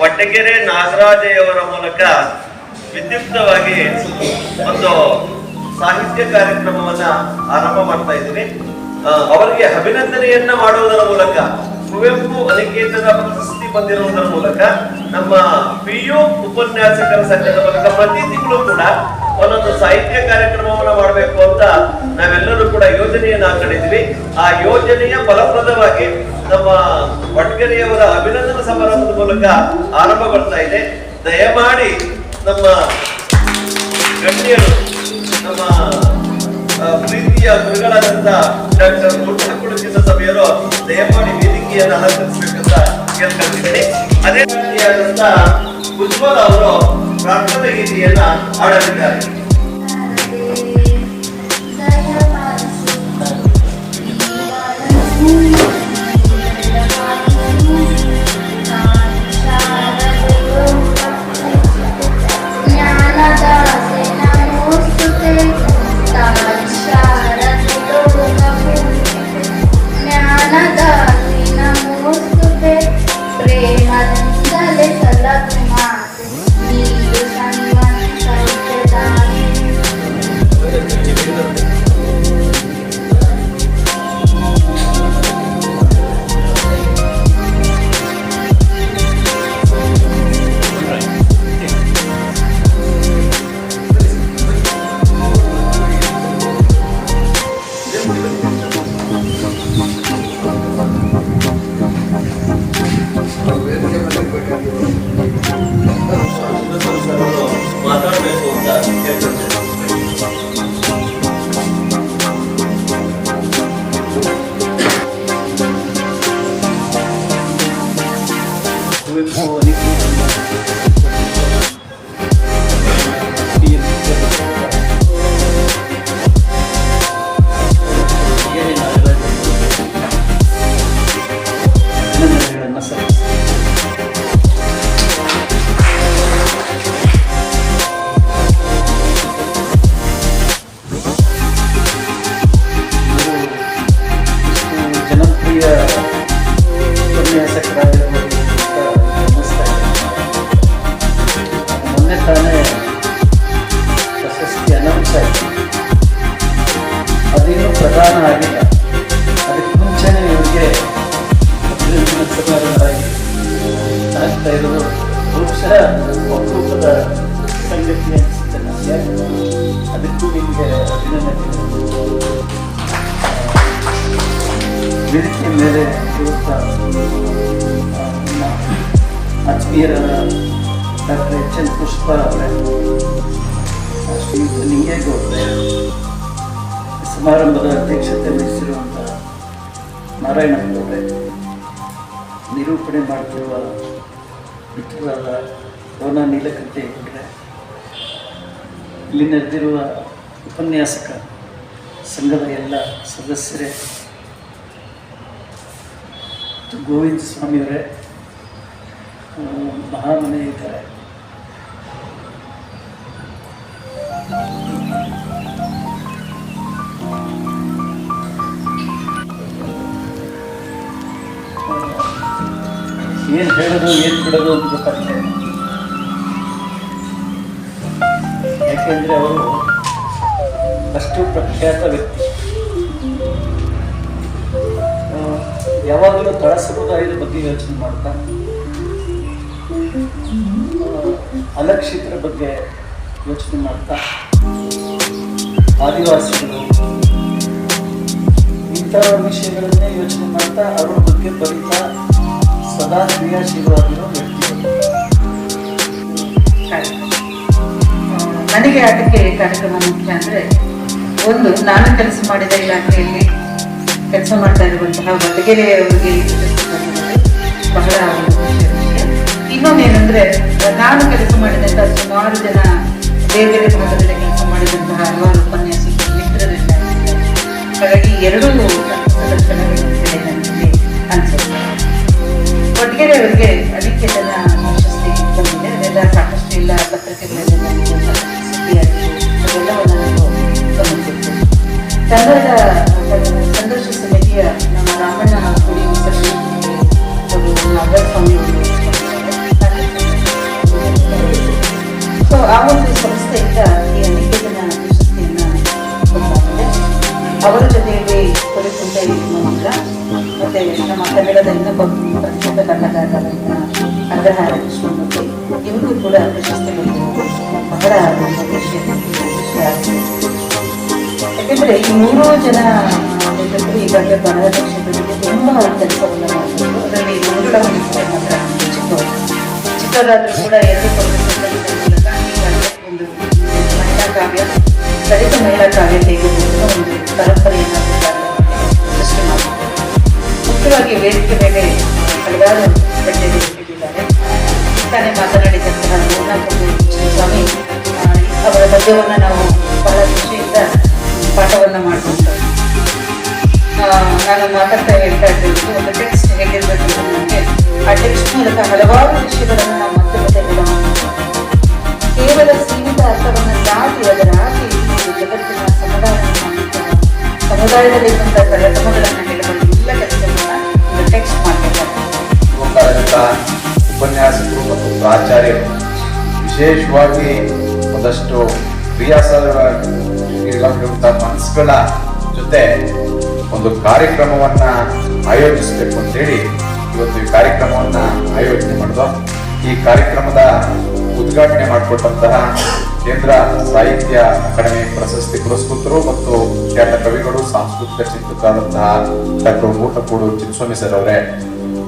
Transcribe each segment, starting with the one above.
ವಟ್ಟಗೆರೆ ನಾಗರಾಜೆಯವರ ಮೂಲಕ ವಿದ್ಯುಕ್ತವಾಗಿ ಒಂದು ಸಾಹಿತ್ಯ ಕಾರ್ಯಕ್ರಮವನ್ನ ಆರಂಭ ಮಾಡ್ತಾ ಇದ್ದೀನಿ. ಅವರಿಗೆ ಅಭಿನಂದನೆಯನ್ನ ಮಾಡುವುದರ ಮೂಲಕ ಕುವೆಂಪು ಅನಿಕೇತನ ಪ್ರಶಸ್ತಿ ಬಂದಿರುವುದರ ಮೂಲಕ ನಮ್ಮ ಪಿಯು ಉಪನ್ಯಾಸಕರ ಸಂಘದ ಮೂಲಕ ಪ್ರತಿ ತಿಂಗಳು ಕೂಡ ಒಂದೊಂದು ಸಾಹಿತ್ಯ ಕಾರ್ಯಕ್ರಮವನ್ನು ಮಾಡಬೇಕು ಅಂತ ನಾವೆಲ್ಲರೂ ಕೂಡ ಯೋಜನೆಯನ್ನು ಹಾಕೊಂಡಿದ್ವಿ ಆ ಯೋಜನೆಯ ಫಲಪ್ರದವಾಗಿ ನಮ್ಮ ವಟ್ಗೆರೆಯವರ ಅಭಿನಂದನ ಸಮಾರಂಭದ ಮೂಲಕ ಆರಂಭಗೊಳ್ತಾ ಇದೆ. ದಯಮಾಡಿ ನಮ್ಮ ಗಣ್ಯರು, ನಮ್ಮ ಪ್ರೀತಿಯ ಗುರುಗಳಾದಂತ ಡಾಕ್ಟರ್ ಕುಡುಕಿನ ಸಭೆಯರು ದಯಮಾಡಿ ವೇದಿಕೆಯನ್ನು ಅಲಂಕರಿಸಬೇಕಂತ ಕೇಳ್ಕೊಳ್ತಿದ್ದೀನಿ. ಅದೇ ರೀತಿಯಾದಂತ ಉಜ್ವಲ್ ಅವರು ಪ್ರಾರ್ಥನೆ ಗೀತೆಯನ್ನ ಹಾಡಲಿದ್ದಾರೆ. ಪ್ರೇಮದಿಂದಲೇ ನಾರಾಯಣಪ್ಪನವರೇ, ನಿರೂಪಣೆ ಮಾಡ್ತಿರುವ ಮಿತ್ರರಾದ ರೋನ ನೀಲಕಂಠೆ ಅವರೇ ಇಲ್ಲಿ ನಡೆದಿರುವ ಉಪನ್ಯಾಸಕ ಸಂಘದ ಎಲ್ಲ ಸದಸ್ಯರೇ ಮತ್ತು ಗೋವಿಂದ ಸ್ವಾಮಿಯವರೇ ಮಹಾಮನೆ ಇದ್ದಾರೆ ಏನು ಹೇಳೋದು, ಏನು ಬಿಡೋದು ಅಂತ ಗೊತ್ತಾಗ್ತದೆ ಯಾಕೆಂದ್ರೆ ಅವರು ಅಷ್ಟು ಪ್ರಖ್ಯಾತ ವ್ಯಕ್ತಿ. ಯಾವಾಗಲೂ ತಳ ಸಮುದಾಯದ ಬಗ್ಗೆ ಯೋಚನೆ ಮಾಡ್ತಾ ಅಲಕ್ಷಿತರ ಬಗ್ಗೆ ಯೋಚನೆ ಮಾಡ್ತಾ, ಆದಿವಾಸಿಗಳು ಇಂಥ ವಿಷಯಗಳನ್ನೇ ಯೋಚನೆ ಮಾಡ್ತಾ, ಅವ್ರ ಬಗ್ಗೆ ಬರೀತಾ ಸದಾ ಕ್ರಿಯಾಶೀಲವಾಗಿರೋ. ನನಗೆ ಅದಕ್ಕೆ ಕಾರ್ಯಕ್ರಮ ಮುಖ್ಯ ಅಂದರೆ, ಒಂದು, ನಾನು ಕೆಲಸ ಮಾಡಿದ ಇಲಾಖೆಯಲ್ಲಿ ಕೆಲಸ ಮಾಡ್ತಾ ಇರುವಂತಹ ಬದಗೆರೆಯವರಿಗೆ ಬಹಳ ಇನ್ನೊಂದೇನೆಂದ್ರೆ ನಾನು ಕೆಲಸ ಮಾಡಿದಂತಹ ಸುಮಾರು ಜನ ಬೇರೆ ಬೇರೆ ಭಾಗದಲ್ಲಿ ಕೆಲಸ ಮಾಡಿದಂತಹ ಹಲವಾರು ಉಪನ್ಯಾಸಕರು ಮಿತ್ರರಿಂದ ಹಾಗಾಗಿ ಎರಡೂ ಅನ್ಸುತ್ತೆ. ಒಟ್ಟಿಗೆ ಅವರಿಗೆ ಅದಕ್ಕೆ ಪ್ರಶಸ್ತಿ ಬಂದಿದೆ. ಅದೆಲ್ಲ ಸಾಕಷ್ಟು ಎಲ್ಲ ಪತ್ರಿಕೆಗಳೆಲ್ಲ ನನಗೆ ಅದೆಲ್ಲವನ್ನು ನಾನು ಗಮನಿಸಿದ್ದೇನೆ ಕನ್ನಡ ಜನ ಕ್ಷೇತ್ರದಲ್ಲಿ ತುಂಬಾ ಚಿಕ್ಕವರು ಕೂಡ ಮುಖ್ಯವಾಗಿ ವೇದಿಕೆ ಮೇಲೆ ಹಲವಾರು ಇಟ್ಟಿದ್ದಾರೆ. ತಾನೇ ಮಾತನಾಡಿದಂತಹ ಸ್ವಾಮಿ ಅವರ ಪದ್ಯವನ್ನು ನಾವು ಬಹಳ ಖುಷಿಯಿಂದ ಪಾಠವನ್ನು ಮಾಡಿಕೊಂಡು ನಾನು ಮಾತಾಡ್ತಾ ಹೇಳ್ತಾ ಇದ್ದೇನೆ ಒಂದು ಟೆಕ್ಸ್ಟ್ ಆ ಟೆಕ್ಸ್ಟ್ ಮೂಲಕ ಹಲವಾರು ವಿಷಯಗಳನ್ನು ನಾವು ಗಮನಿಸಬೇಕು. ಕೇವಲ ಸೀಮಿತ ಅರ್ಥವನ್ನು ದಾಟಿ ಅದರ ಈ ಜಗತ್ತಿನ ಸಮುದಾಯವನ್ನು ಸಮುದಾಯದಲ್ಲಿ ಬಂದ ಕಾರ್ಯಕ್ರಮಗಳನ್ನು ಹೇಳಬಹುದು ಎಲ್ಲ ಉಪನ್ಯಾಸಕರು ಮತ್ತು ಪ್ರಾಚಾರ್ಯರು ವಿಶೇಷವಾಗಿ ಒಂದಷ್ಟು ಕ್ರಿಯಾಸ ಮನಸ್ಸುಗಳ ಜೊತೆ ಒಂದು ಕಾರ್ಯಕ್ರಮವನ್ನ ಆಯೋಜಿಸಬೇಕು ಅಂತೇಳಿ ಇವತ್ತು ಈ ಕಾರ್ಯಕ್ರಮವನ್ನ ಆಯೋಜನೆ ಮಾಡಿದ ಈ ಕಾರ್ಯಕ್ರಮದ ಉದ್ಘಾಟನೆ ಮಾಡಿಕೊಟ್ಟಂತಹ ಕೇಂದ್ರ ಸಾಹಿತ್ಯ ಅಕಾಡೆಮಿ ಪ್ರಶಸ್ತಿ ಪುರಸ್ಕೃತರು ಮತ್ತು ಖ್ಯಾತ ಕವಿಗಳು, ಸಾಂಸ್ಕೃತಿಕ ಚಿಂತಕರಾದಂತಹ ಡಾಕ್ಟರ್ ಮೂಟಕೂಡು ಚಿನ್ಸ್ವಾಮಿ ಸರ್ ಅವರೇ,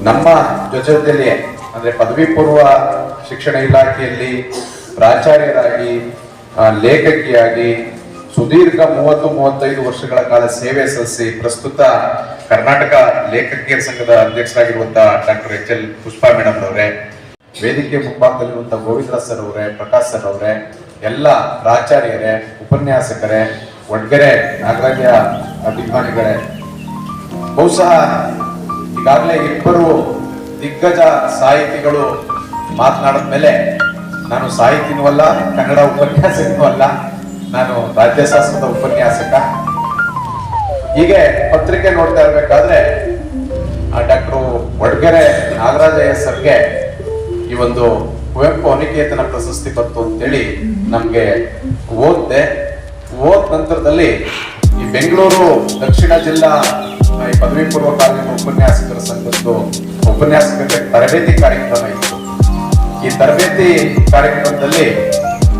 ನಮ್ಮ ಜೊತೆಯಲ್ಲಿ ಅಂದ್ರೆ ಪದವಿ ಪೂರ್ವ ಶಿಕ್ಷಣ ಇಲಾಖೆಯಲ್ಲಿ ಪ್ರಾಚಾರ್ಯರಾಗಿ ಲೇಖಕಿಯಾಗಿ ಸುದೀರ್ಘ ಮೂವತ್ತು, ಮೂವತ್ತೈದು ವರ್ಷಗಳ ಕಾಲ ಸೇವೆ ಸಲ್ಲಿಸಿ ಪ್ರಸ್ತುತ ಕರ್ನಾಟಕ ಲೇಖಕಿಯರ ಸಂಘದ ಅಧ್ಯಕ್ಷರಾಗಿರುವಂತಹ doctor H L Pushpa madam ಅವರೇ ವೇದಿಕೆ ಮುಂಭಾಗದಲ್ಲಿರುವಂತಹ ಗೋವಿಂದರಾಜ್ ಸರ್ ಅವರೇ ಪ್ರಕಾಶ್ ಸರ್ ಅವರೇ ಎಲ್ಲ ಪ್ರಾಚಾರ್ಯರೇ, ಉಪನ್ಯಾಸಕರೇ ಒಡ್ಗೆರೆ ನಾಗರಾಜ್ಯ ಅಭಿಮಾನಿಗಳೇ, ಬಹುಶಃ ಈಗಾಗಲೇ ಇಬ್ಬರು ದಿಗ್ಗಜ ಸಾಹಿತಿಗಳು ಮಾತನಾಡಿದ ಮೇಲೆ ನಾನು ಸಾಹಿತಿನೂ ಅಲ್ಲ, ಕನ್ನಡ ಉಪನ್ಯಾಸಕನೂ ಅಲ್ಲ ನಾನು ರಾಜ್ಯಶಾಸ್ತ್ರದ ಉಪನ್ಯಾಸಕ. ಹೀಗೆ ಪತ್ರಿಕೆ ನೋಡ್ತಾ ಇರ್ಬೇಕಾದ್ರೆ ಡಾಕ್ಟರ್ ಒಡ್ಗೆರೆ ನಾಗರಾಜಯ್ಯ ಸರ್ಗೆ ಈ ಒಂದು ಕುವೆಂಪು ಅನಿಕೇತನ ಪ್ರಶಸ್ತಿ ಬಂತು ಅಂತೇಳಿ ನಮ್ಗೆ ಓದ್ದೆ. ಓದ್ ನಂತರದಲ್ಲಿ ಈ ಬೆಂಗಳೂರು, ದಕ್ಷಿಣ ಜಿಲ್ಲಾ ಈ ಪದವಿ ಪೂರ್ವ ಕಾಲೇಜಿನ ಉಪನ್ಯಾಸಕರ ಸಂಘದ್ದು ಉಪನ್ಯಾಸಕರಿಗೆ ತರಬೇತಿ ಕಾರ್ಯಕ್ರಮ ಇತ್ತು. ಈ ತರಬೇತಿ ಕಾರ್ಯಕ್ರಮದಲ್ಲಿ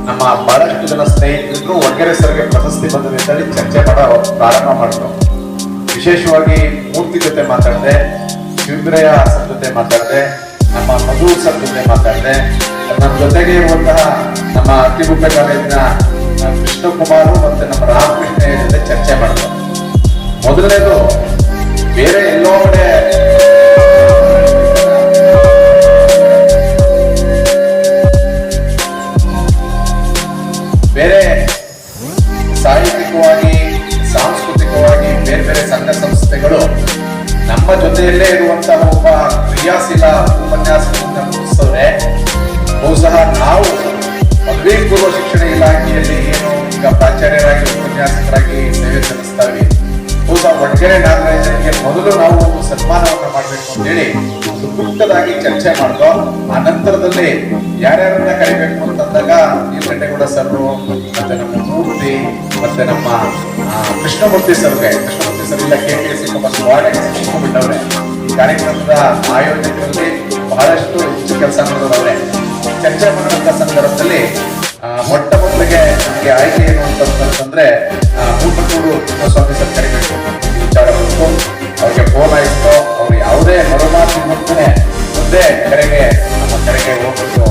ನಮ್ಮ ಬಹಳಷ್ಟು ಜನ ಸ್ನೇಹಿತರು ಒಗ್ಗೆರೆ ಸರ್ಗೆ ಪ್ರಶಸ್ತಿ ಬಂದಿದೆ ಅಂತ ಹೇಳಿ ಚರ್ಚೆ ಮಾಡೋ ಪ್ರಾರಂಭ ಮಾಡಿದ್ರು ವಿಶೇಷವಾಗಿ ಮೂರ್ತಿ ಜೊತೆ ಮಾತಾಡಿದೆ ಶಿವಗ್ರಯ ಸರ್ ಜೊತೆ ಮಾತಾಡಿದೆ, ನಮ್ಮ ಮಧು ಸರ್ ಜೊತೆ ಮಾತಾಡಿದೆ ನಮ್ಮ ಜೊತೆಗೆ ಇರುವಂತಹ ನಮ್ಮ ಅತಿಗುಪ್ಪೆ ಕಾಲೇಜಿನ ಕೃಷ್ಣಕುಮಾರು ಮತ್ತೆ ನಮ್ಮ ರಾಮಕೃಷ್ಣ ಜೊತೆ ಚರ್ಚೆ ಮಾಡಿದ್ರು ಮೊದಲನೇದು, ಬೇರೆ ಎಲ್ಲೋ ಕಡೆ ಬೇರೆ ಸಾಹಿತ್ಯಿಕವಾಗಿ, ಸಾಂಸ್ಕೃತಿಕವಾಗಿ ಬೇರೆ ಬೇರೆ ಸಂಘ ಸಂಸ್ಥೆಗಳು ನಮ್ಮ ಜೊತೆಯಲ್ಲೇ ಇರುವಂತಹ ಒಬ್ಬ ಕ್ರಿಯಾಶೀಲ ಉಪನ್ಯಾಸಕರನ್ನ ಮುಗಿಸ್ತವ್ರೆ. ಬಹುಶಃ ನಾವು ಪದವಿ ಪೂರ್ವ ಶಿಕ್ಷಣ ಇಲಾಖೆಯಲ್ಲಿ ಏನು ಈಗ ಪ್ರಾಚಾರ್ಯರಾಗಿ, ಉಪನ್ಯಾಸಕರಾಗಿ ಸೇವೆ ಸಲ್ಲಿಸ್ತಾವೆ ಬಹುಶಃ ಒಡ್ಗೆರೆ ನಾಗರಾಜನಿಗೆ ಮೊದಲು ನಾವು ಸನ್ಮಾನವನ್ನು ಮಾಡಬೇಕು ಅಂತೇಳಿ ಒಂದು ಚರ್ಚೆ ಮಾಡ್ತೋ ಆ ನಂತರದಲ್ಲಿ ಯಾರ್ಯಾರನ್ನ ಕರಿಬೇಕು ಅಂತಂದಾಗ ನೀಲಕಂಠೇಗೌಡ ಸರ್ ಮತ್ತೆ ನಮ್ಮ ಮೂರ್ತಿ, ಮತ್ತೆ ನಮ್ಮ ಕೃಷ್ಣಮೂರ್ತಿ ಸರ್ಗೆ ಕೃಷ್ಣಮೂರ್ತಿ ಸರ್ ಇಲ್ಲ, ಕೆ ಪಿ ಎಸ್ ಮತ್ತು ವಾರ್ಡ್ ಬಿಟ್ಟವ್ರೆ ಈ ಕಾರ್ಯಕ್ರಮದ ಆಯೋಜಕರಲ್ಲಿ ಬಹಳಷ್ಟು ಕೆಲಸ ಮಾಡಿದವರವ್ರೆ ಚರ್ಚೆ ಮಾಡುವಂತ ಸಂದರ್ಭದಲ್ಲಿ ಮೊಟ್ಟ ಮೊದಲಿಗೆ ನಮಗೆ ಆಯ್ಕೆ ಏನು ಅಂತಂದ್ರೆ ಸ್ವಾಮಿ ಸರ್ ಈ ವಿಚಾರ ಬಂತು. ಅವ್ರಿಗೆ ಫೋನ್ ಆಯಿತು. ಅವ್ರು ಯಾವುದೇ ಮರುಮಾತಿ ಮುಂದೆ ಮುಂದೆ ಕರೆಗೆ ನಮ್ಮ ಕರೆಗೆ ಹೋಗ್ಬಿಟ್ಟು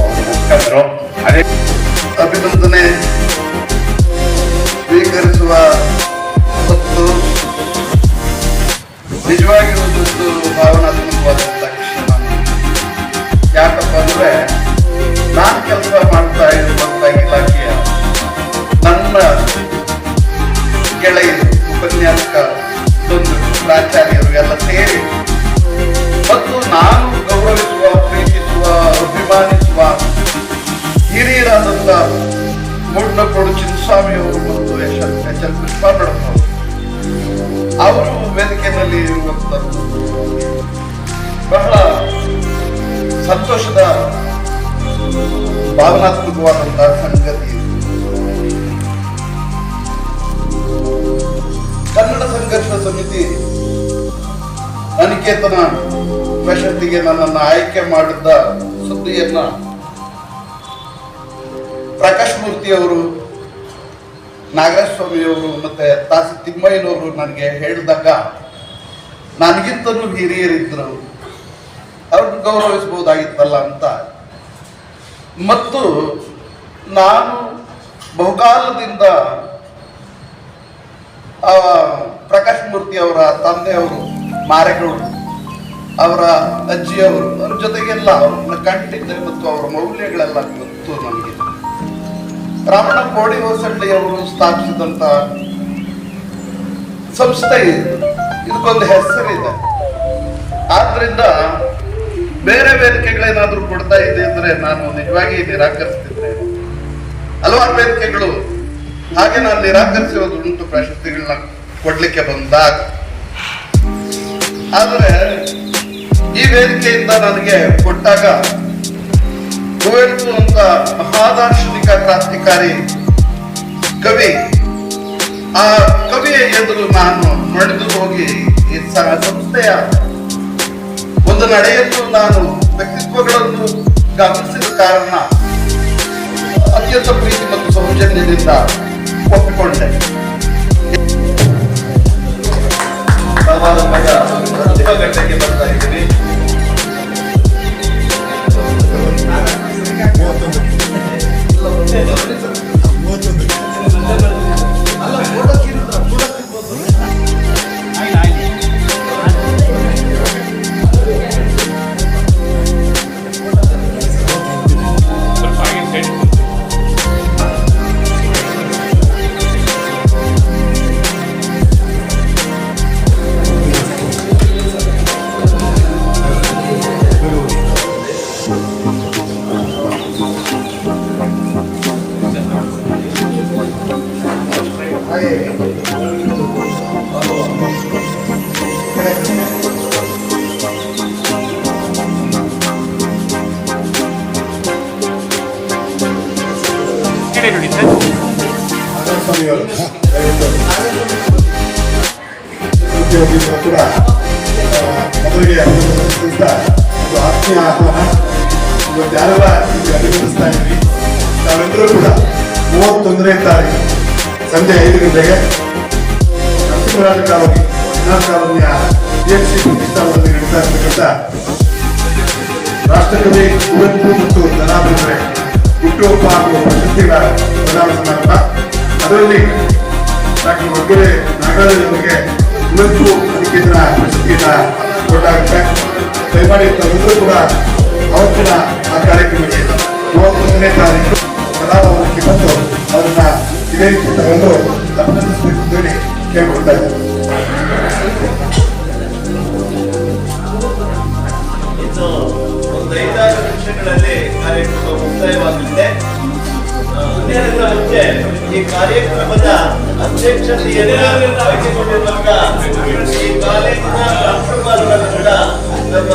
ಒಪ್ಕೊಂಡ್ರು ಅದೇ ಅಭಿನಂದನೆ. ಸ್ವೀಕರಿಸುವ ಹೊತ್ತು ನಿಜವಾಗಿರುವುದೊಂದು ಭಾವನಾತ್ಮಕವಾದಂಥ ಕ್ಷಣ ಯಾಕಪ್ಪ ಅಂದ್ರೆ ನಾನು ಕೆಲಸ ಮಾಡ್ತಾ ಇರುವಂತ ಇಲಾಖೆಯ ನನ್ನ ಗೆಳೆಯ ಉಪನ್ಯಾಸಕ ಪ್ರಾಚಾರ್ಯರು ಎಲ್ಲ ಸೇರಿ ಮತ್ತು ನಾನು ಗೌರವಿಸುವ, ಪ್ರೀತಿಸುವ, ಅಭಿಮಾನಿಸುವ ಹಿರಿಯರಾದಂಥ ಮೂಡ್ನಕೋಡು ಚಿನ್ನಸ್ವಾಮಿ ಅವರು ಮತ್ತು H H L Pushpa madam ಅವರು ಅವರು ವೇದಿಕೆಯಲ್ಲಿ ಬಹಳ ಸಂತೋಷದ ಭಾವನಾತ್ಮಕವಾದಂತಹ ಸಂಗತಿ ಕನ್ನಡ ಸಂಘರ್ಷ ಸಮಿತಿ ಅನಿಕೇತನ ಪ್ರಶಸ್ತಿಗೆ ನನ್ನನ್ನು ಆಯ್ಕೆ ಮಾಡಿದ್ದ ಸುದ್ದಿಯನ್ನ ಮೂರ್ತಿ ಅವರು ನಾಗರಾಜ ಸ್ವಾಮಿ ಅವರು ಮತ್ತೆ ತಾಸಿ ತಿಮ್ಮಯ್ಯನವರು ನನಗೆ ಹೇಳಿದಾಗ, ನನಗಿಂತಲೂ ಹಿರಿಯರಿದ್ದರು. ಅವ್ರನ್ನ ಗೌರವಿಸ್ಬೋದಾಗಿತ್ತಲ್ಲ ಅಂತ. ಮತ್ತು ನಾನು ಬಹುಕಾಲದಿಂದ ಪ್ರಕಾಶ್ ಮೂರ್ತಿ ಅವರ ತಂದೆಯವರು ಮಾರೇಗೌಡರು ಅವರ ಅಜ್ಜಿಯವರು, ಅವ್ರ ಜೊತೆಗೆಲ್ಲ ಅವ್ರನ್ನ ಕಂಡಿದ್ದೆ ಮತ್ತು ಅವರ ಮೌಲ್ಯಗಳೆಲ್ಲ ಗೊತ್ತು ನನಗೆ ರಾಮಣ್ಣ ಕೋಡಿ ಹೊಸಳ್ಳಿಯವರು ಸ್ಥಾಪಿಸಿದಂತ ಸಂಸ್ಥೆ ಇದು. ಇದಕ್ಕೊಂದು ಹೆಸರಿದೆ. ಆದ್ರಿಂದ ಬೇರೆ ವೇದಿಕೆಗಳೇನಾದ್ರೂ ಕೊಡ್ತಾ ಇದೆ ಅಂದ್ರೆ ನಾನು ನಿಜವಾಗಿ ನಿರಾಕರಿಸ್ತಿದ್ದೆ ಹಲವಾರು ವೇದಿಕೆಗಳು ಹಾಗೆ ನಾನು ನಿರಾಕರಿಸಿರೋದು ಉಂಟು ಪ್ರಶಸ್ತಿಗಳನ್ನ ಕೊಡ್ಲಿಕ್ಕೆ ಬಂದಾಗ. ಆದ್ರೆ ಈ ವೇದಿಕೆಯಿಂದ ನನಗೆ ಕೊಟ್ಟಾಗ ಕುವೆಂಪು ಅಂತ ಮಹಾದಾರ್ಶನಿಕ ಕ್ರಾಂತಿಕಾರಿ ಕವಿ ಆ ಕವಿಯ ಎದುರು ನಾನು ನಡೆದು ಹೋಗಿ ಈ ಸಂಸ್ಥೆಯ ಒಂದು ನಡೆಯನ್ನು ನಾನು ವ್ಯಕ್ತಿತ್ವಗಳನ್ನು ಗಮನಿಸಿದ ಕಾರಣ ಅತ್ಯಂತ ಪ್ರೀತಿ ಮತ್ತು ಸೌಜನ್ಯದಿಂದ ಒಪ್ಪಿಕೊಂಡೆ ಅಂತಿಮ ಘಟ್ಟಕ್ಕೆ ಬರ್ತಾ ಇದ್ದೀವಿ I'm more than the ಮೂವತ್ತೊಂದನೇ ತಾರೀಕು ಸಂಜೆ ಐದು ಗಂಟೆಗೆ ನರಸಿಂಹರಾಜ ಕಾಲೋನಿ ಕಾಲೋನಿಯ ಪಿ ಎಂ ಸಿ ಪ್ರತಿಷ್ಠಾನದಲ್ಲಿ ನಡೀತಾ ಇರ್ತಕ್ಕಂಥ ರಾಷ್ಟ್ರಕವಿ ಕುವೆಂಪು ಮತ್ತು ಧನಾಭಿಂದ್ರೆ ಹುಟ್ಟುಹಬ್ಬ ಹಾಗೂ ಪ್ರಶಸ್ತಿಗಳ ಪ್ರದಾನ ಸಮಾರಂಭ. ಅದರಲ್ಲಿ ಡಾಕ್ಟರ್ ಒಗ್ಗಡೆ ನಾಗರಾಜ್ ಅವರಿಗೆ ಕುವೆಂಪು ಅನಿಕೇತನ ಪ್ರಶಸ್ತಿಯನ್ನ ಕೊಡಲಾಗುತ್ತೆ ದಯಮಾಡಿ ತಾವೆಲ್ಲರೂ ಕೂಡ ಅವತ್ತಿನ ಆ ಕಾರ್ಯಕ್ರಮಕ್ಕೆ ಮೂವತ್ತೊಂದನೇ ತಾರೀಕು ಕಲಾಭವನಕ್ಕೆ ಬಂದು ಅವರನ್ನ ಇದೇ ರೀತಿ ತಗೊಂಡು ಅಭಿನಂದಿಸಬೇಕು ಅಂತ ಕೇಳ್ಕೊಳ್ತಾ ನಿಮಿಷಗಳಲ್ಲಿ ಕಾರ್ಯಕ್ರಮ ಮುಕ್ತಾಯವಾಗಲಿದೆ ಅದಕ್ಕಿಂತ ಮುಂಚೆ ಈ ಕಾರ್ಯಕ್ರಮದ ಅಧ್ಯಕ್ಷತೆಯನ್ನು ಈ ಕಾಲೇಜಿನ ಪ್ರಾಂಶುಪಾಲರನ್ನು ಕೂಡ ನಮ್ಮ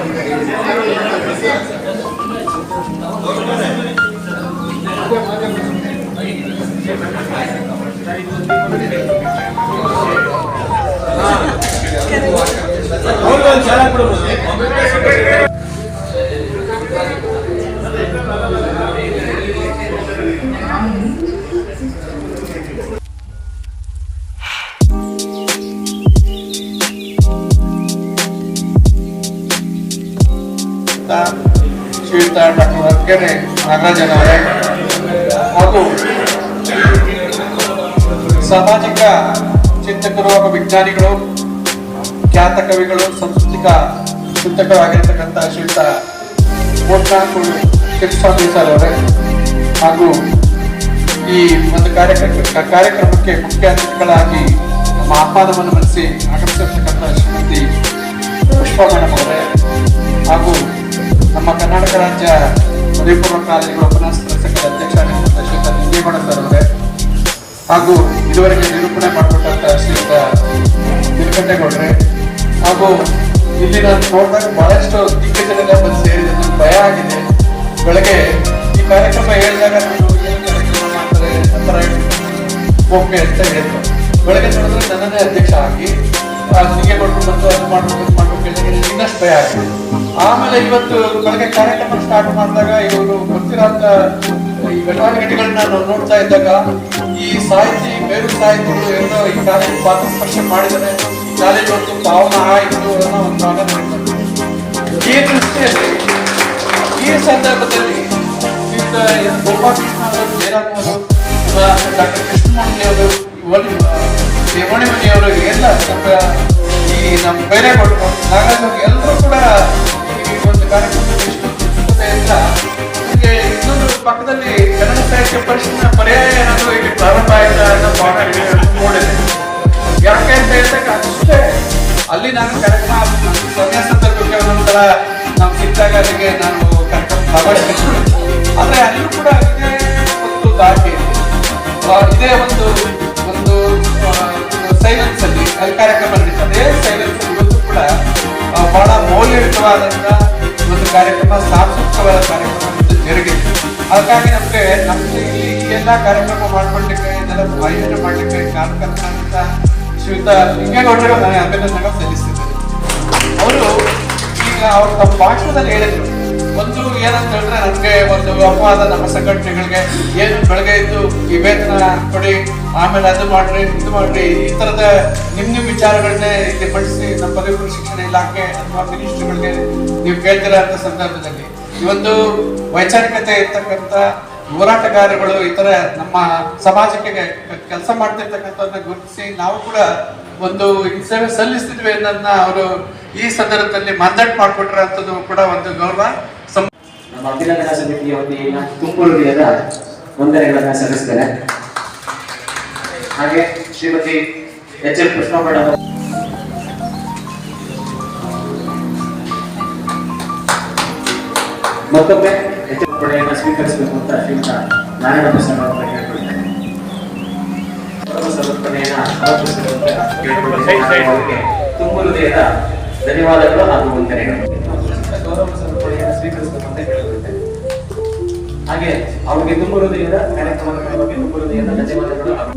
ನಾಗರಾಜನವರೇ ಹಾಗೂ ಸಾಮಾಜಿಕ ಚಿಂತಕರು ಹಾಗೂ ವಿಜ್ಞಾನಿಗಳು, ಖ್ಯಾತ ಕವಿಗಳು, ಸಾಂಸ್ಕೃತಿಕ ಚಿಂತಕರಾಗಿರ್ತಕ್ಕಂಥ ಶ್ರೀತ ಕೋಟ್ನಾಕೂರು ಶಿವಸ್ವಾಮಿ ಸರ್ ಅವರೇ. ಹಾಗೂ ಈ ಒಂದು ಕಾರ್ಯಕ್ರಮ, ಕಾರ್ಯಕ್ರಮಕ್ಕೆ ಮುಖ್ಯ ಅತಿಥಿಗಳಾಗಿ ನಮ್ಮ ಆಹ್ವಾನವನ್ನು ಮನಸ್ಸಿ ಆಗಮಿಸಿರ್ತಕ್ಕಂಥ ಶ್ರೀಮತಿ ಪುಷ್ಪ ಮೇಡಮ್ ಅವರೇ. ಹಾಗೂ ನಮ್ಮ ಕರ್ನಾಟಕ ರಾಜ್ಯ ಪದವಿ ಪೂರ್ವ ಕಾಲೇಜುಗಳ ಉಪನ್ಯಾಸಕರ ಸಂಘದ ಅಧ್ಯಕ್ಷರಾಗಿರ್ತಕ್ಕಂಥ ಶ್ರೀಯುತ ನಿಂಗೇಗೌಡ ಸರ್ ಅವರೇ. ಹಾಗೂ ಇದುವರೆಗೆ ನಿರೂಪಣೆ ಮಾಡಿಕೊಟ್ಟಂತ ಶ್ರೀಯುತ ನೀಲಕಂಠೇಗೌಡ್ರೆ ಹಾಗೂ ಇಲ್ಲಿ ನಾನು ನೋಡಿದಾಗ ಬಹಳಷ್ಟು ದಿಗ್ಗಜರೆಲ್ಲ ಬಂದು ಸೇರಿದೆ ನನಗೆ ಭಯ ಆಗಿದೆ. ಬೆಳಗ್ಗೆ ಈ ಕಾರ್ಯಕ್ರಮ ಹೇಳಿದಾಗ ನಾನು ಏನು ಕಾರ್ಯಕ್ರಮ ಮಾಡ್ತಾರೆ ನಂತರ ಓಕೆ ಅಂತ ಹೇಳಿದ್ರು ಬೆಳಗ್ಗೆ ನೋಡಿದ್ರೆ ನನ್ನನ್ನೇ ಅಧ್ಯಕ್ಷ ಆಗಿ ನಿಂಗೇಗೌಡರು ಬಂದು ಅದು ಮಾಡ್ಬೇಕು ಇನ್ನಷ್ಟು ಭಯ ಆಗ್ತದೆ ಆಮೇಲೆ ಇವತ್ತು ಬೆಳಗ್ಗೆ ಕಾರ್ಯಕ್ರಮ ಸ್ಟಾರ್ಟ್ ಮಾಡಿದಾಗ ಇವರು ಗೊತ್ತಿರೋಂಥ ಈ ಘಟನಾಘಟಿಗಳನ್ನ ನಾವು ನೋಡ್ತಾ ಇದ್ದಾಗ ಈ ಸಾಹಿತಿ, ಬೇರು ಸಾಹಿತಿಗಳು ಏನೋ ಈ ಕಾಲೇಜ್ ಪಾತ್ರ ಸ್ಪರ್ಶ ಮಾಡಿದರೆ ಕಾಲೇಜ್ ಒಂದು ಪಾವನ ಆಯಿತು ಅನ್ನೋ ಒಂದು ಆಗ. ಈ ದೃಷ್ಟಿಯಲ್ಲಿ, ಈ ಸಂದರ್ಭದಲ್ಲಿ. ಗೋಪಾಲಕೃಷ್ಣ ಅವರು ಡಾಕ್ಟರ್ ಕೃಷ್ಣಮೂರ್ತಿ ಅವರು ದೇವಣಿ ಮನೆಯವರು ಎಲ್ಲ ಸ್ವಲ್ಪ ಈ ನಮ್ಮ ಬೈರೇಗೌಡರು ನಾಗರಾಜ್ ಹಾಗಾಗಿ ಎಲ್ಲರೂ ಕೂಡ ಈ ಒಂದು ಕಾರ್ಯಕ್ರಮದಲ್ಲಿ ನನಗೆ ಇನ್ನೊಂದು ಪಕ್ಕದಲ್ಲಿ ಕನ್ನಡ ಸಾಹಿತ್ಯ ಪರಿಷತ್ನ ಪರ್ಯಾಯ ಏನಾದರೂ ಇಲ್ಲಿ ಪ್ರಾರಂಭ ಆಯ್ತಾ? ಅನ್ನೋ ಭಾಗ ನೋಡಿದೆ. ಯಾಕೆ ಅಂತ ಹೇಳಿದಾಗ ಅಷ್ಟೇ. ಅಲ್ಲಿ ನಾನು ಕಾರ್ಯಕ್ರಮ ಸನ್ಯಾಸ ತರಬೇಕು ಒಂದೊಂದರ ನಾವು ಸಿಕ್ಕಾಗ ಅಲ್ಲಿಗೆ ನಾನು ಕಾರ್ಯಕ್ರಮ ಭಾಗವಹಿಸ್ತೀನಿ ಆದರೆ ಅಲ್ಲೂ ಕೂಡ ಇದೇ ಒಂದು ದಾಟಿ ಇದೇ ಒಂದು ಮೌಲ್ಯಯುತವಾದಂತ ಒಂದು ಕಾರ್ಯಕ್ರಮ, ಸಾಂಸ್ಕೃತಿಕವಾದ ಕಾರ್ಯಕ್ರಮ ಜರುಗಿತ್ತು ಅದಕ್ಕಾಗಿ ನಮಗೆ ನಮ್ಮ ಈ ಎಲ್ಲ ಕಾರ್ಯಕ್ರಮ ಮಾಡ್ಕೊಳ್ಲಿಕ್ಕೆ, ಇದೆಲ್ಲ ಆಯೋಜನೆ ಮಾಡ್ಲಿಕ್ಕೆ ಕಾರ್ಯಕರ್ತ ಶ್ರೀಯುತ ಲಿಂಗೇಗೌಡರು ನಾನು ಅಭಿನಂದನೆ ಸಲ್ಲಿಸ್ತಿದ್ದೇನೆ ಅವರು ಈಗ ಅವರು ತಮ್ಮ ಭಾಷಣದಲ್ಲಿ ಹೇಳಿದ್ರು. ಒಂದು ಏನಂತ ಹೇಳಿದ್ರೆ ನಮ್ಗೆ ಒಂದು ಅಪವಾದ ನಮ್ಮ ಸಂಘಟನೆಗಳಿಗೆ ಏನು ಬೆಳಗ್ಗೆ ಇದ್ದು ಈ ವೇತನ ಕೊಡಿ, ಆಮೇಲೆ ಅದು ಮಾಡ್ರಿ, ಇದು ಮಾಡ್ರಿ, ಈ ತರದ ನಿಮ್ ನಿಮ್ ವಿಚಾರಗಳನ್ನೇ ಇಲ್ಲಿ ಪಡಿಸಿ ನಮ್ಮ ಪದವಿ ಶಿಕ್ಷಣ ಇಲಾಖೆ ಅಥವಾ ಮಿನಿಸ್ಟ್ರಿಗಳಿಗೆ ನೀವು ಕೇಳ್ತಿರೋ ಅಂತ ಸಂದರ್ಭದಲ್ಲಿ? ಒಂದು ವೈಚಾರಿಕತೆ ಇರ್ತಕ್ಕಂಥ ಹೋರಾಟಗಾರಗಳು ಇತರ ತರ ನಮ್ಮ ಸಮಾಜಕ್ಕೆ ಕೆಲಸ ಮಾಡ್ತಿರ್ತಕ್ಕಂಥವ್ರನ್ನ ಗುರುತಿಸಿ ನಾವು ಕೂಡ ಒಂದು ಸೇವೆ ಸಲ್ಲಿಸ್ತಿದ್ವಿ ಅನ್ನೋದನ್ನ ಅವರು ಈ ಸಂದರ್ಭದಲ್ಲಿ ಮಾತಾಡ್ ಮಾಡಿಕೊಟ್ಟಿರೋಂಥದ್ದು ಕೂಡ ಒಂದು ಗೌರವ. ನಮ್ಮ ಅಭಿನಂದನಾ ಸಮಿತಿಯ ವತಿಯಿಂದ ಹಾಗೆ ಶ್ರೀಮತಿ ಎಚ್ ಎಲ್ ಕೃಷ್ಣ ಮತ್ತೊಮ್ಮೆ ಎಲ್ ಪಡೆಯನ್ನು ಸ್ವೀಕರಿಸಬೇಕು ಅಂತ ಶ್ರೀಮಂತ ನಾರಾಯಣ ಪ್ರಸಾದ್ ಅವರ ಕೇಳ್ಕೊಳ್ತೇನೆ. ಸಮರ್ಪಣೆಯನ್ನ ತುಂಬ ಹೃದಯದ ಧನ್ಯವಾದಗಳು ಹಾಗೂ ವಂದನೆಗಳು. ಗೌರವ ಸಮರ್ಪಣೆಯನ್ನು ಸ್ವೀಕರಿಸಬೇಕು ಅಂತ ಕೇಳಿಕೊಳ್ತೇನೆ. ಹಾಗೆ ಅವರಿಗೆ ತುಂಬ ಹೃದಯದ ಕಾರ್ಯಕ್ರಮದ ಬಗ್ಗೆ ತುಂಬ ಹೃದಯದ ಧನ್ಯವಾದಗಳು ಹಾಗೂ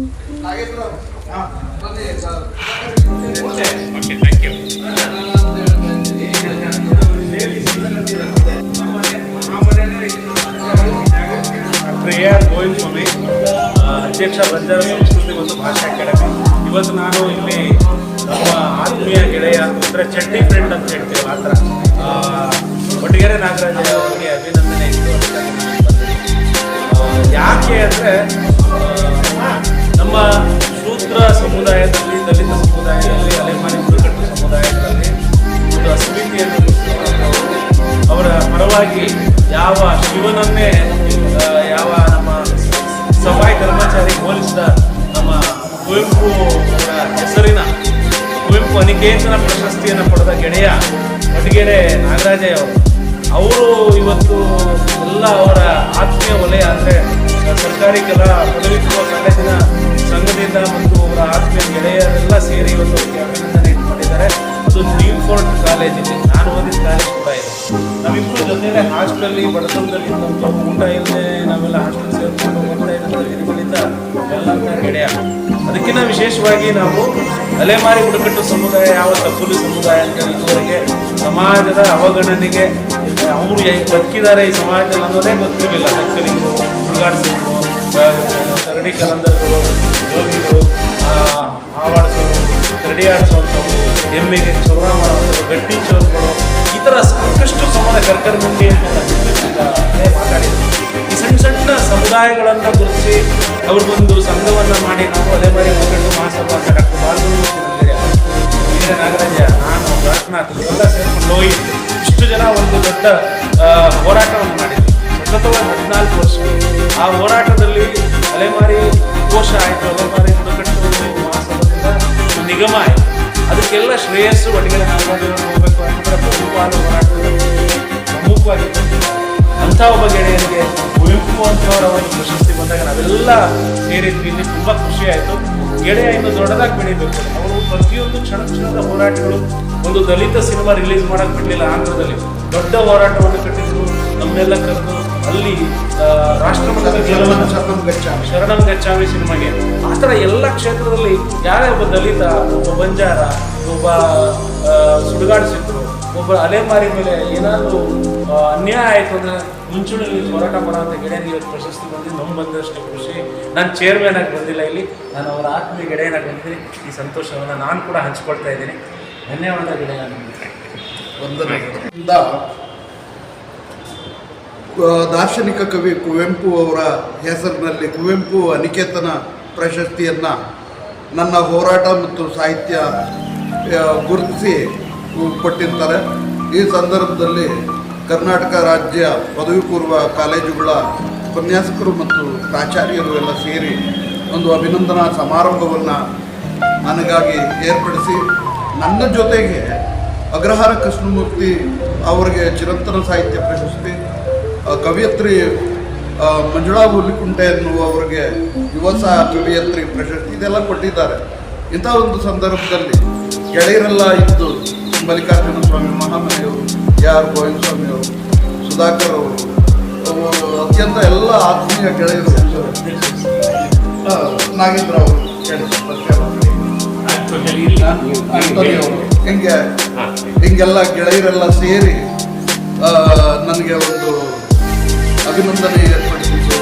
ಗೋವಿಂದ ಸ್ವಾಮಿ ಅಧ್ಯಕ್ಷ ಬಂಜಾರ ಸಂಸ್ಕೃತಿ ಮತ್ತು ಭಾಷಾ ಅಕಾಡೆಮಿ ಇವತ್ತು ನಾನು ಇಲ್ಲಿ ನಮ್ಮ ಆತ್ಮೀಯ ಗೆಳೆಯ, ಅಂದರೆ ಚಡ್ಡಿ ಫ್ರೆಂಡ್ ಅಂತ ಹೇಳ್ತೀವಿ ಮಾತ್ರ ಥರ ನಾಗರಾಜ ಅವರಿಗೆ ಅಭಿನಂದನೆ. ಯಾಕೆ ಅಂದರೆ ನಮ್ಮ ಸೂತ್ರ ಸಮುದಾಯದಲ್ಲಿ, ದಲಿತ ಸಮುದಾಯದಲ್ಲಿ, ಅಲೆಮಾರಿ ಬುಡಕಟ್ಟು ಸಮುದಾಯದಲ್ಲಿ, ಒಂದು ಅಸ್ಮಿತೆಯನ್ನು. ಅವರ ಪರವಾಗಿ ಯಾವ ಶಿವನನ್ನೇ ಯಾವ ಸಫಾಯಿ ಕರ್ಮಚಾರಿ ಹೋಲಿಸಿದ ನಮ್ಮ ಕುವೆಂಪು ಹೆಸರಿನ ಕುವೆಂಪು ಅನಿಕೇತನ ಪ್ರಶಸ್ತಿಯನ್ನು ಪಡೆದ ಗೆಳೆಯ ಮಡಿಗೆರೆ ನಾಗರಾಜಯ್ಯ ಅವರು. ಅವರು ಇವತ್ತು ಎಲ್ಲ ಅವರ ಆತ್ಮೀಯ ವಲಯ ಅಂದರೆ, ಸರ್ಕಾರಿ ಕಲಾ ಪದವಿ ಪೂರ್ವ ಕಾಲೇಜಿನ ಸಂಘದಿಂದ ಮತ್ತು ಅವರ ಆತ್ಮೀಯ ಗೆಳೆಯರೆಲ್ಲ ಸೇರಿ ಇವತ್ತು ಅಭಿನಂದನೆ ಮಾಡಿದ್ದಾರೆ. ಅದು ನ್ಯೂ ಫೋರ್ಟ್ ಕಾಲೇಜಿದೆ ನಾನು ಓದಿದ ಕಾಲೇಜ್ ಕೂಡ ಇದೆ. ನಾವಿಬ್ಬರು ಜೊತೆಗೆ ಹಾಸ್ಟೆಲಲ್ಲಿ ಬಡತನದಲ್ಲಿ ಇದ್ದಂಥ ಊಟ ಇಲ್ಲದೆ ನಾವೆಲ್ಲ ಹಾಸ್ಟೆಲ್ ಸೇರಿಕೊಂಡು ಅದಕ್ಕಿಂತ ವಿಶೇಷವಾಗಿ ನಾವು ಅಲೆಮಾರಿ ಬುಡಕಟ್ಟು ಸಮುದಾಯ, ಯಾವ ತಪ್ಪುಲಿ ಸಮುದಾಯ ಅಂತ ಇದುವರೆಗೆ ಸಮಾಜದ ಅವಗಣನೆಗೆ ಅವರು ಬದುಕಿದ್ದಾರೆ ಈ ಸಮಾಜದಲ್ಲಿ ಅನ್ನೋದೇ ಗೊತ್ತಿರಲಿಲ್ಲ. ನಕ್ಕಲಿಗಳು ಹುಡುಗಾಡಿಸೋರು, ಕರಡಿ ಕಲಂದರ್ಗಳು, ಯೋಗಿಗಳು ಆವಾಡಿಸೋರು ಕರಡಿ ಆಡಿಸುವಂಥವ್ರು ಎಮ್ಮೆಗೆ ಚೌರ ಗಟ್ಟಿ ಚೋರ್ಗಳು ಈ ಥರ ಸಾಕಷ್ಟು ಸಮಾಜ ಕರ್ಕರಗುಂಡಿ ಅಂತ ಮಾತಾಡಿದ್ರು ಈ ಸಣ್ಣ ಸಣ್ಣ ಸಮುದಾಯಗಳನ್ನು ಗುರುತಿಸಿ ಅವ್ರಿಗೊಂದು ಸಂಘವನ್ನು ಮಾಡಿ ನಾವು ಅಲೆಮಾರಿ ಹೋಗಿ ಇಷ್ಟು ಜನ ಒಂದು ದೊಡ್ಡ ಹೋರಾಟವನ್ನು ಮಾಡಿದ್ರು. ಸತತವಾಗಿ ಹದಿನಾಲ್ಕು ವರ್ಷ ಆ ಹೋರಾಟದಲ್ಲಿ ಅಲೆಮಾರಿ ಕೋಶ ಆಯಿತು. ಅಲೆಮಾರಿ ಬುಡಕಟ್ಟು ನಿಗಮ ಆಯಿತು. ಅದಕ್ಕೆಲ್ಲ ಶ್ರೇಯಸ್ಸು ಒಟ್ಟಿಗೆ ಹೋಗಬೇಕು ಅಂತಂದ್ರೆ ಪ್ರಮುಖವಾದ ಹೋರಾಟದಲ್ಲಿ ಪ್ರಮುಖವಾಗಿ ಅಂಥ ಒಬ್ಬ ಗೆಳೆಯರಿಗೆ ಕುವೆಂಪು ಅಂತವರ ಒಂದು ಪ್ರಶಸ್ತಿ ಬಂದಾಗ ನಾವೆಲ್ಲ ಸೇರಿದ್ವಿ. ಇಲ್ಲಿ ತುಂಬ ಖುಷಿ ಆಯಿತು. ಗೆಳೆಯ ಇನ್ನು ದೊಡ್ಡದಾಗಿ ಬೆಳೀಬೇಕು ಅವರು ಪ್ರತಿಯೊಂದು ಕ್ಷಣ ಕ್ಷಣದ ಹೋರಾಟಗಳು ಒಂದು ದಲಿತ ಸಿನಿಮಾ ರಿಲೀಸ್ ಮಾಡಕ್ ಬಿಡಲಿಲ್ಲ ಆಂಧ್ರದಲ್ಲಿ. ದೊಡ್ಡ ಹೋರಾಟವನ್ನು ಕಟ್ಟಿದ್ರು ನಮ್ಮೆಲ್ಲ ಕರೆದು ಅಲ್ಲಿ ರಾಷ್ಟ್ರಮಟ್ಟದ ಗೆಲುವನ್ನು ಶರಣಂ ಗಚ್ಚಾಮಿ. ಶರಣಂ ಗಚ್ಚಾಮಿ ಸಿನಿಮಾಗೆ. ಆ ಥರ ಎಲ್ಲ ಕ್ಷೇತ್ರದಲ್ಲಿ ಯಾರೇ ಒಬ್ಬ ದಲಿತ ಒಬ್ಬ ಬಂಜಾರ ಒಬ್ಬ ಸುಡುಗಾಡಿಸಿದ್ರು ಒಬ್ಬ ಅಲೆಮಾರಿ ಮೇಲೆ ಏನಾದರೂ ಅನ್ಯಾಯ ಆಯಿತು ಅಂದರೆ ಮುಂಚೂಣಿಯಲ್ಲಿ ಹೋರಾಟ ಮಾಡುವಂಥ ಗೆಳೆಯನಿಗೆ ಇವತ್ತು ಪ್ರಶಸ್ತಿ ಬಂದಿದ್ದು ನಮ್ಗೆ ಬಂದಷ್ಟು ಖುಷಿ. ನಾನು ಚೇರ್ಮನ್ ಆಗಿ ಬಂದಿಲ್ಲ ಇಲ್ಲಿ. ನಾನು ಅವರ ಆತ್ಮೀಯ ಗೆಳೆಯನಾಗಿ ಬಂದಿದ್ದೀನಿ. ಈ ಸಂತೋಷವನ್ನು ನಾನು ಕೂಡ ಹಂಚ್ಕೊಳ್ತಾ ಇದ್ದೀನಿ. ಧನ್ಯವಾದ ಗೆಳೆಯ ವಂದನೆಗಳಿಂದ ದಾರ್ಶನಿಕ ಕವಿ ಕುವೆಂಪು ಅವರ ಹೆಸರಿನಲ್ಲಿ ಕುವೆಂಪು ಅನಿಕೇತನ ಪ್ರಶಸ್ತಿಯನ್ನು ನನ್ನ ಹೋರಾಟ ಮತ್ತು ಸಾಹಿತ್ಯ ಗುರುತಿಸಿ ಕೊಟ್ಟಿರ್ತಾರೆ. ಈ ಸಂದರ್ಭದಲ್ಲಿ ಕರ್ನಾಟಕ ರಾಜ್ಯ ಪದವಿ ಪೂರ್ವ ಕಾಲೇಜುಗಳ ಉಪನ್ಯಾಸಕರು ಮತ್ತು ಪ್ರಾಚಾರ್ಯರು ಎಲ್ಲ ಸೇರಿ ಒಂದು ಅಭಿನಂದನಾ ಸಮಾರಂಭವನ್ನು ನನಗಾಗಿ ಏರ್ಪಡಿಸಿ ನನ್ನ ಜೊತೆಗೆ ಅಗ್ರಹಾರ ಕೃಷ್ಣಮೂರ್ತಿ ಅವರಿಗೆ ಚಿರಂತನ ಸಾಹಿತ್ಯ ಪ್ರಶಸ್ತಿ ಕವಿಯತ್ರಿ ಮಂಜುಳಾ ಹುಲಿಕುಂಟೆ ಎನ್ನುವವರಿಗೆ ಯುವ ಸಹ ಕವಿಯತ್ರಿ ಪ್ರಶಸ್ತಿ ಇದೆಲ್ಲ ಕೊಟ್ಟಿದ್ದಾರೆ. ಇಂಥ ಒಂದು ಸಂದರ್ಭದಲ್ಲಿ ಗೆಳೆಯರೆಲ್ಲ ಇದ್ದು ಮಲ್ಲಿಕಾರ್ಜುನ ಸ್ವಾಮಿ ಮಹಾಮನೆಯವರು ಆರ್ ಗೋವಿಂದ ಸ್ವಾಮಿ ಅವರು, ಸುಧಾಕರ್ ಅವರು ಅವು ಅತ್ಯಂತ ಎಲ್ಲ ಆತ್ಮೀಯ ಗೆಳೆಯರು ನಾಗೇಂದ್ರ ಅವರು. ಹಿಂಗೆ? ಹಿಂಗೆಲ್ಲ ಗೆಳೆಯರೆಲ್ಲ ಸೇರಿ ನನಗೆ ಒಂದು ಅಭಿನಂದನೆ ಏರ್ಪಡಿಸಿದ್ದು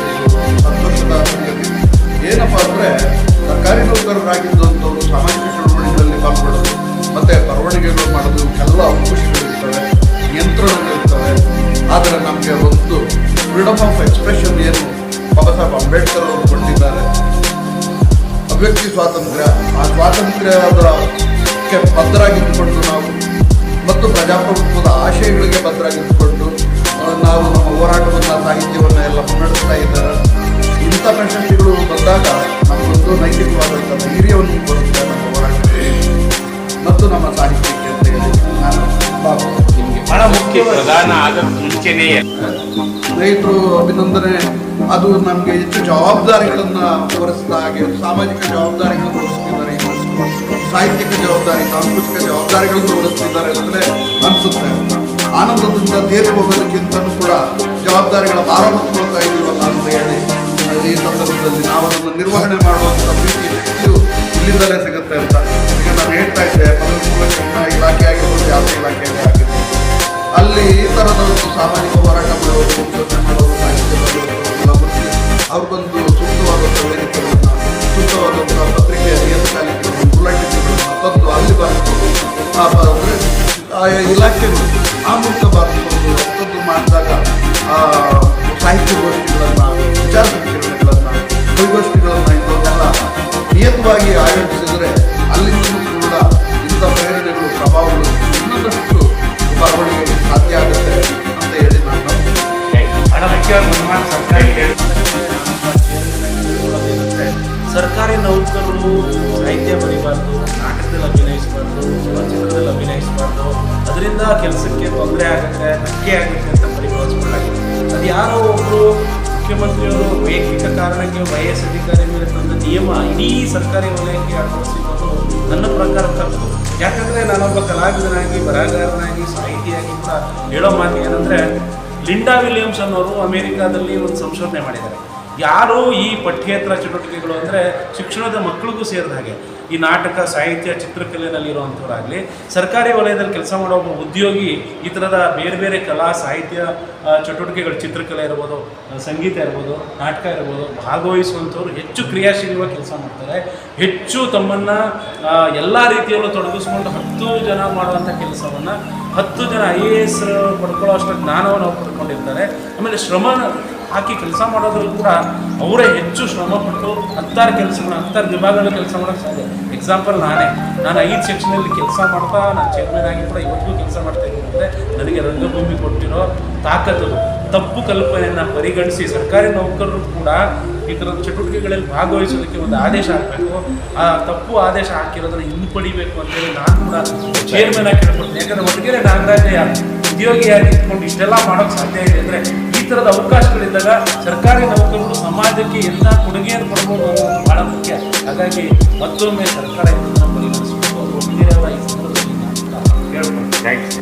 ಏನಪ್ಪ ಅಂದರೆ, ಸರ್ಕಾರಿ ನೌಕರರಾಗಿದ್ದಂಥವ್ರು ಸಾಮಾಜಿಕ ಚಳವಳಿಗಳಲ್ಲಿ ಪಾಲ್ಗೊಳ್ಳೋದು, ಮತ್ತು ಬರವಣಿಗೆಗಳು ಮಾಡೋದು ಎಲ್ಲ ನಿಯಂತ್ರಣಗಳಿರ್ತವೆ ಆದರೆ ನಮಗೆ ಒಂದು ಫ್ರೀಡಮ್ ಆಫ್ ಎಕ್ಸ್ಪ್ರೆಷನ್ ಏನು ಬಾಬಾ ಸಾಹೇಬ್ ಅಂಬೇಡ್ಕರ್ ಅವರು ಕೊಟ್ಟಿದ್ದಾರೆ. ಅಭಿವ್ಯಕ್ತಿ ಸ್ವಾತಂತ್ರ್ಯ, ಆ ಸ್ವಾತಂತ್ರ್ಯದಕ್ಕೆ ಬದ್ಧರಾಗಿದ್ದುಕೊಂಡು ನಾವು ಮತ್ತು ಪ್ರಜಾಪ್ರಭುತ್ವದ ಆಶಯಗಳಿಗೆ ಬದ್ಧರಾಗಿದ್ದುಕೊಂಡು ನಾವು ನಮ್ಮ ಹೋರಾಟವನ್ನು, ಸಾಹಿತ್ಯವನ್ನು ಎಲ್ಲ ಮುನ್ನಡೆಸ್ತಾ ಇದ್ದಾರೆ. ಇಂಥ ಪ್ರಶಸ್ತಿಗಳು ಬಂದಾಗ ನಮಗೊಂದು ನೈತಿಕವಾದಂಥ ಧೈರ್ಯವನ್ನು ಬರುತ್ತೆ ನಮ್ಮ ಹೋರಾಟಕ್ಕೆ. ಮತ್ತು ನಮ್ಮ ಸಾಹಿತ್ಯಕ್ಕೆ ಅಂತ ಹೇಳಿ ನಾನು ಭಾವಿಸ್ತೀನಿ. ಬಹಳ ಮುಖ್ಯ ಪ್ರಧಾನ ಆದ ಮುಂಚೆನೇ ರೈತರು ಅಭಿನಂದನೆ. ಅದು ನಮಗೆ ಹೆಚ್ಚು ಜವಾಬ್ದಾರಿಗಳನ್ನು ಹೊರಿಸಿದ ಹಾಗೆ ಸಾಮಾಜಿಕ ಜವಾಬ್ದಾರಿಗಳನ್ನು ಹೊರಿಸ್ತಿದ್ದಾರೆ ಇವತ್ತು. ಸಾಹಿತ್ಯಿಕ ಜವಾಬ್ದಾರಿ, ಸಾಂಸ್ಕೃತಿಕ ಜವಾಬ್ದಾರಿಗಳನ್ನು ಹೊರಿಸ್ತಿದ್ದಾರೆ ಅಂತಲೇ ಅನಿಸುತ್ತೆ. ಆನಂದದಿಂದ ತೇರಿ ಹೋಗೋದಕ್ಕಿಂತಲೂ ಕೂಡ ಜವಾಬ್ದಾರಿಗಳ ಭಾರ ಹೊತ್ಕೊಳ್ತಾ ಇದೀವಲ್ಲ ಅಂತ ಹೇಳಿ. ಈ ಸಂದರ್ಭದಲ್ಲಿ ನಾವು ನಿರ್ವಹಣೆ ಮಾಡುವಂಥ ಪ್ರೀತಿ ಶಕ್ತಿಯು ಇಲ್ಲಿಂದಲೇ ಸಿಗುತ್ತೆ ಅಂತ ನಾನು ಹೇಳ್ತಾ ಇದ್ದೆ. ಸಾಮಾಜಿಕ ಹೋರಾಟ ಮಾಡೋರು ಯೋಚನೆ ಮಾಡೋರು ಸಾಹಿತ್ಯ ಎಲ್ಲ ಬರ್ತಿ ಅವ್ರಿಗೊಂದು ಸೂಕ್ತವಾದಂಥ ವೇದಿಕೆಗಳನ್ನು ಸೂಕ್ತವಾದಂಥ ಪತ್ರಿಕೆ ನಿಯತಕಾಲಿಕೆಗಳನ್ನು ಬುಲೆಟಿನ್ಗಳನ್ನು ತಂದು ಅಲ್ಲಿ ಬರೆದು ಆ ಬ- ಅಂದ್ರೆ ಇಲಾಖೆಗಳು ಆ ಮೂಲಕ ಬರೆದುಕೊಂಡು ಅಂಥದ್ದು ಮಾಡಿದಾಗ ಸಾಹಿತ್ಯ ಗೋಷ್ಠಿಗಳನ್ನು ವಿಚಾರ ಸಂಕಿರಣಗಳನ್ನು ಕವಿಗೋಷ್ಠಿಗಳನ್ನು ಇಂಥವನ್ನೆಲ್ಲ ನಿಯತವಾಗಿ ಆಯೋಜಿಸಿದರೆ ಅಲ್ಲಿಂದ ಕೂಡ ಇಂಥ ಪ್ರೇರಣೆಗಳು ಪ್ರಭಾವಗಳು ಇನ್ನೊಂದಷ್ಟು ಬರವಣಿಗೆ ಸಾಧ್ಯ ಆಗುತ್ತೆ ಸರ್ಕಾರಿ ನೌಕರರು ಸಾಹಿತ್ಯ ಬರಿಬಾರ್ದು, ನಾಟಕದಲ್ಲಿ ಅಭಿನಯಿಸಬಾರ್ದು ಚಲನಚಿತ್ರದಲ್ಲಿ ಅಭಿನಯಿಸಬಾರ್ದು. ಅದರಿಂದ ಕೆಲಸಕ್ಕೆ ತೊಂದರೆ ಆಗುತ್ತೆ, ಧಕ್ಕೆ ಆಗುತ್ತೆ ಅಂತ ಪರಿಭಾವಿಸ್ಕೊಳ್ಳಾಗಿದೆ ಅದು ಯಾರೋ ಒಬ್ಬರು ಮುಖ್ಯಮಂತ್ರಿಯವರು ವೈಯಕ್ತಿಕ ಕಾರಣಕ್ಕೆ ವೈ ಎಸ್ ಅಧಿಕಾರಿ ಮೇಲೆ ತಂದ ನಿಯಮ ಇಡೀ ಸರ್ಕಾರಿ ವಲಯಕ್ಕೆ ಅಳವಡಿಸಿರೋದು ನನ್ನ ಪ್ರಕಾರ ತಪ್ಪು. ಯಾಕಂದರೆ ನಾನೊಬ್ಬ ಕಲಾವಿದನಾಗಿ, ಬರಹಗಾರನಾಗಿ, ಸಾಹಿತಿಯಾಗಿ ಕೂಡ ಹೇಳೋ ಮಾತು ಏನಂದರೆ ಲಿಂಡಾ ವಿಲಿಯಮ್ಸ್ ಅನ್ನೋರು ಅಮೆರಿಕಾದಲ್ಲಿ ಒಂದು ಸಂಶೋಧನೆ ಮಾಡಿದ್ದಾರೆ. ಯಾರು ಈ ಪಠ್ಯೇತರ ಚಟುವಟಿಕೆಗಳು ಅಂದರೆ ಶಿಕ್ಷಣದ ಮಕ್ಕಳಿಗೂ ಸೇರಿದ ಹಾಗೆ. ಈ ನಾಟಕ, ಸಾಹಿತ್ಯ ಚಿತ್ರಕಲೆಯಲ್ಲಿ ಇರುವಂಥವರಾಗಲಿ ಸರ್ಕಾರಿ ವಲಯದಲ್ಲಿ ಕೆಲಸ ಮಾಡೋ ಒಬ್ಬ ಉದ್ಯೋಗಿ, ಈ ಥರದ ಬೇರೆ ಬೇರೆ ಕಲಾ, ಸಾಹಿತ್ಯ ಚಟುವಟಿಕೆಗಳು, ಚಿತ್ರಕಲೆ ಇರ್ಬೋದು ಸಂಗೀತ ಇರ್ಬೋದು, ನಾಟಕ ಇರ್ಬೋದು, ಭಾಗವಹಿಸುವಂಥವ್ರು ಹೆಚ್ಚು ಕ್ರಿಯಾಶೀಲವಾಗಿ ಕೆಲಸ ಮಾಡ್ತಾರೆ. ಹೆಚ್ಚು ತಮ್ಮನ್ನು ಎಲ್ಲ ರೀತಿಯಲ್ಲೂ ತೊಡಗಿಸ್ಕೊಂಡು ಹತ್ತು ಜನ ಮಾಡುವಂಥ ಕೆಲಸವನ್ನು, ಹತ್ತು ಜನ ಐ ಎ ಎಸ್ ಪಡ್ಕೊಳ್ಳೋ ಅಷ್ಟು ಜ್ಞಾನವನ್ನು ಪಡ್ಕೊಂಡಿರ್ತಾರೆ. ಆಮೇಲೆ ಶ್ರಮ ಹಾಕಿ ಕೆಲಸ ಮಾಡೋದ್ರಲ್ಲಿ ಕೂಡ ಅವರೇ ಹೆಚ್ಚು ಶ್ರಮಪಟ್ಟು ಹತ್ತಾರು ಕೆಲಸಗಳು, ಹತ್ತಾರು ವಿಭಾಗಗಳ ಕೆಲಸ ಮಾಡೋಕ್ಕೆ ಸಾಧ್ಯ. ಎಕ್ಸಾಂಪಲ್ ನಾನೇ. ನಾನು ಐದು ಸೆಕ್ಷನಲ್ಲಿ ಕೆಲಸ ಮಾಡ್ತಾ, ನಾನು ಚೇರ್ಮನ್ ಆಗಿ ಕೂಡ ಇವತ್ತಿಗೂ ಕೆಲಸ ಮಾಡ್ತಾ ಇದ್ದೀನಿ ಅಂದರೆ ನನಗೆ ರಂಗಭೂಮಿ ಕೊಟ್ಟಿರೋ ತಾಕತ್ತು ತಪ್ಪು ಕಲ್ಪನೆಯನ್ನು ಪರಿಗಣಿಸಿ ಸರ್ಕಾರಿ ನೌಕರರು ಕೂಡ ಈ ಥರದ ಚಟುವಟಿಕೆಗಳಲ್ಲಿ ಭಾಗವಹಿಸೋದಕ್ಕೆ ಒಂದು ಆದೇಶ ಹಾಕಬೇಕು. ಆ ತಪ್ಪು ಆದೇಶ ಹಾಕಿರೋದನ್ನು ಹಿಂಪಡಿಬೇಕು ಅಂತೇಳಿ ನಾನು ಕೂಡ ಚೇರ್ಮನ್ ಆಗಿ ಕೇಳ್ಕೊಡ್ತೀನಿ ಯಾಕಂದರೆ ಒಟ್ಟಿಗೆ ನಾಗರಾಜ ಉದ್ಯೋಗಿಯಾಗಿ ಇಟ್ಕೊಂಡು ಇಷ್ಟೆಲ್ಲ ಮಾಡೋಕ್ಕೆ ಸಾಧ್ಯ ಇದೆ ಅಂದರೆ ಥರದ ಅವಕಾಶಗಳಿದ್ದಾಗ ಸರ್ಕಾರಿ ನೌಕರರು ಸಮಾಜಕ್ಕೆ ಎಲ್ಲ ಕೊಡುಗೆಯನ್ನು ಕೊಡಬಹುದು ಅನ್ನೋದು ಬಹಳ ಮುಖ್ಯ. ಹಾಗಾಗಿ ಮತ್ತೊಮ್ಮೆ ಸರ್ಕಾರ ಇದನ್ನು ಪರಿಗಣಿಸಬೇಕು ಅವರು ಒಟ್ಟಿಗೆ ಈ ಸಂದರ್ಭದಲ್ಲಿ ಹೇಳ್ಕೊಡ್ತೀನಿ